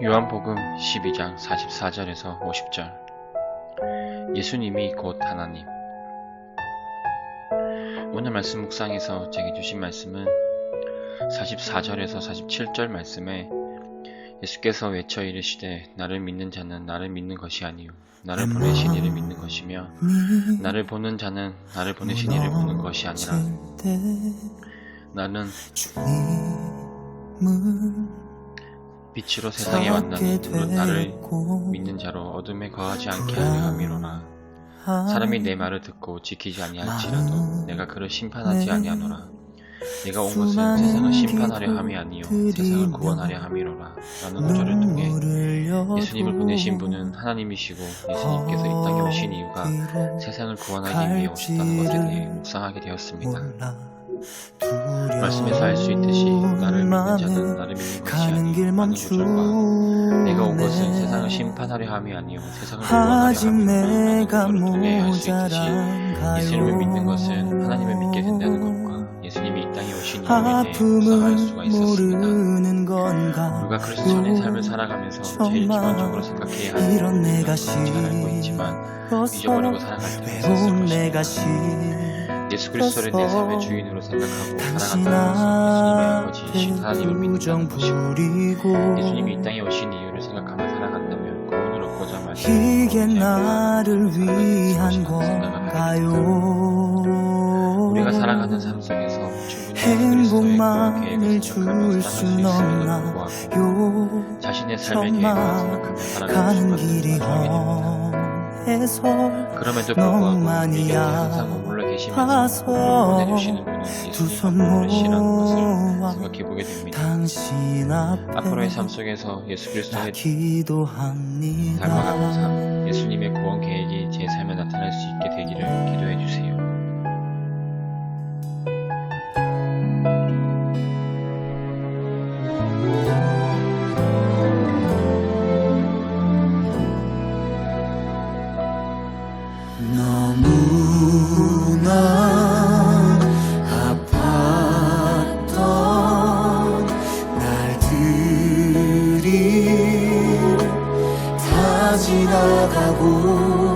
요한복음 12장 44절에서 50절. 예수님이 곧 하나님. 오늘 말씀 묵상에서 제게 주신 말씀은 44절에서 47절 말씀에 예수께서 외쳐 이르시되 나를 믿는 자는 나를 믿는 것이 아니요 나를 보내신 이를 믿는 것이며 나를 보는 자는 나를 보내신 이를 보는 것이 아니라 나는 빛으로 세상에 왔나니 물은 나를 믿는 자로 어둠에 거하지 않게 하려 함이로라 사람이 내 말을 듣고 지키지 아니할지라도 내가 그를 심판하지 아니하노라. 내가 온 것은 세상을 심판하려 함이 아니요 세상을 구원하려 함이로라. 라는 구절을 통해 예수님을 보내신 분은 하나님이시고 예수님께서 이 땅에 오신 이유가 세상을 구원하기 위해 오셨다는 것에 대해 묵상하게 되었습니다. 말씀에서 알 수 있듯이 나를 믿는 자는 나를 믿는 것이 아니라는 구절과 내가 온 것은 세상을 심판하려 함이 아니요 세상을 구원하려 구절을 통해 알 수 있듯이 예수님을 믿는 것은 하나님을 믿게 된다는 것과 예수님이 이 땅에 오신 이유에 대해 묵상할 수가 있었습니다. 우리가 그리스도인의 삶을 살아가면서 제일 기본적으로 생각해야 하는 것은 잘 알고 있지만 잊어버리고 살아갈 때가 있었을 것입니다. 예수 그리스도를 내 삶의 주인으로 생각하고 살아간다는 것은 예수님의 앞에 하나님을 믿는다는 것이고 예수님이 이 땅에 오신 이유를 생각하며 살아간다면 구원을 얻고자 말고 이게 나를 위한 건가요 우리가 살아가는 삶 속에서 행복만을 예수 그리스도의 계획을 생각하며 줄수 살아갈 수 있음에도 없나 불구하고 요 자신의 삶의 계획을 생각하며 살아가는 가는 길이. 험해서 그럼에도 불구하고 우 보내주시는 분은 두 예수님 분이시라는 것을 생각해 보게 됩니다. 앞으로의 삶 속에서 예수 나 그리스도의 닮아가는 삶, 예수님의 구원 계획이 제 삶에 나타날 수 있게 되기를 날들이 다 지나가고